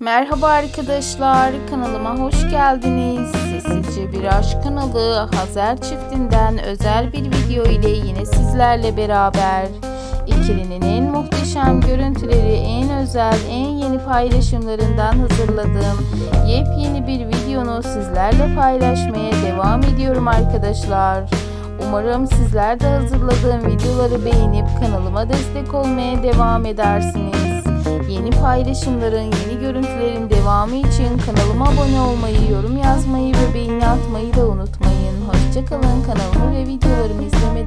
Merhaba arkadaşlar, kanalıma hoş geldiniz. Sessizce Bir Aşk kanalı Hazer çiftinden özel bir video ile yine sizlerle beraber. İkilinin en muhteşem görüntüleri, en özel, en yeni paylaşımlarından hazırladığım yepyeni bir videonu sizlerle paylaşmaya devam ediyorum arkadaşlar. Umarım sizler de hazırladığım videoları beğenip kanalıma destek olmaya devam edersiniz. Paylaşımların, yeni görüntülerin devamı için kanalıma abone olmayı, yorum yazmayı ve beğeni atmayı da unutmayın. Hoşçakalın kanalımı ve videolarımı kalın.